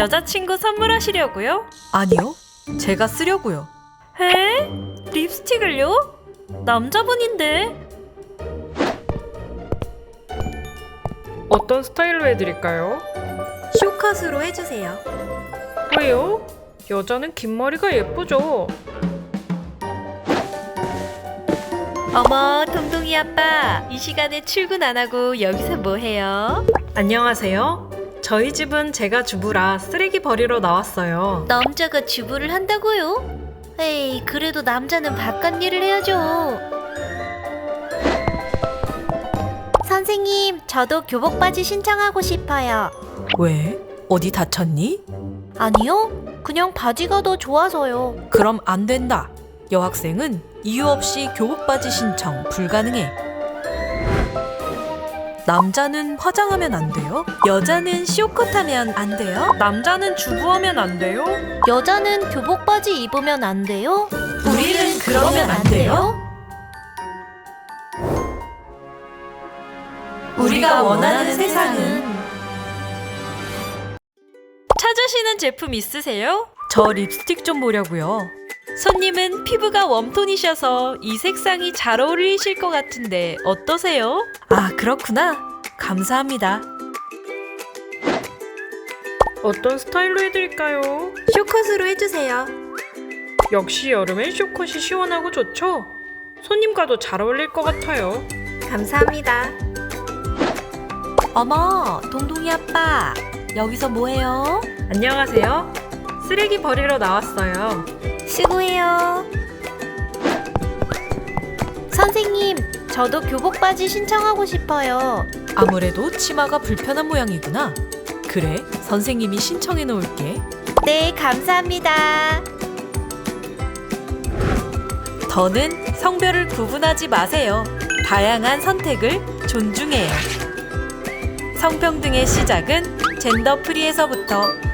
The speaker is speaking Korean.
여자친구 선물하시려고요? 아니요. 제가 쓰려고요. 에? 립스틱을요? 남자분인데. 어떤 스타일로 해드릴까요? 쇼컷으로 해주세요. 왜요? 여자는 긴 머리가 예쁘죠. 어머, 동동이 아빠. 이 시간에 출근 안 하고 여기서 뭐 해요? 안녕하세요. 저희 집은 제가 주부라 쓰레기 버리러 나왔어요. 남자가 주부를 한다고요? 에이, 그래도 남자는 바깥 일을 해야죠. 선생님, 저도 교복 바지 신청하고 싶어요. 왜? 어디 다쳤니? 아니요, 그냥 바지가 더 좋아서요. 그럼 안 된다. 여학생은 이유 없이 교복 바지 신청 불가능해. 남자는 화장하면 안 돼요? 여자는 쇼컷하면 안 돼요? 남자는 주부하면 안 돼요? 여자는 교복 바지 입으면 안 돼요? 우리는 그러면 안 돼요? 우리가 원하는 세상은 찾으시는 제품 있으세요? 저 립스틱 좀 보려고요. 손님은 피부가 웜톤이셔서 이 색상이 잘 어울리실 것 같은데 어떠세요? 아, 그렇구나. 감사합니다. 어떤 스타일로 해드릴까요? 쇼컷으로 해주세요. 역시 여름엔 쇼컷이 시원하고 좋죠? 손님과도 잘 어울릴 것 같아요. 감사합니다. 어머, 동동이 아빠. 여기서 뭐해요? 안녕하세요. 쓰레기 버리러 나왔어요. 수고해요. 선생님, 저도 교복 바지 신청하고 싶어요. 아무래도 치마가 불편한 모양이구나. 그래, 선생님이 신청해 놓을게. 네, 감사합니다. 더는 성별을 구분하지 마세요. 다양한 선택을 존중해요. 성평등의 시작은 젠더 프리에서부터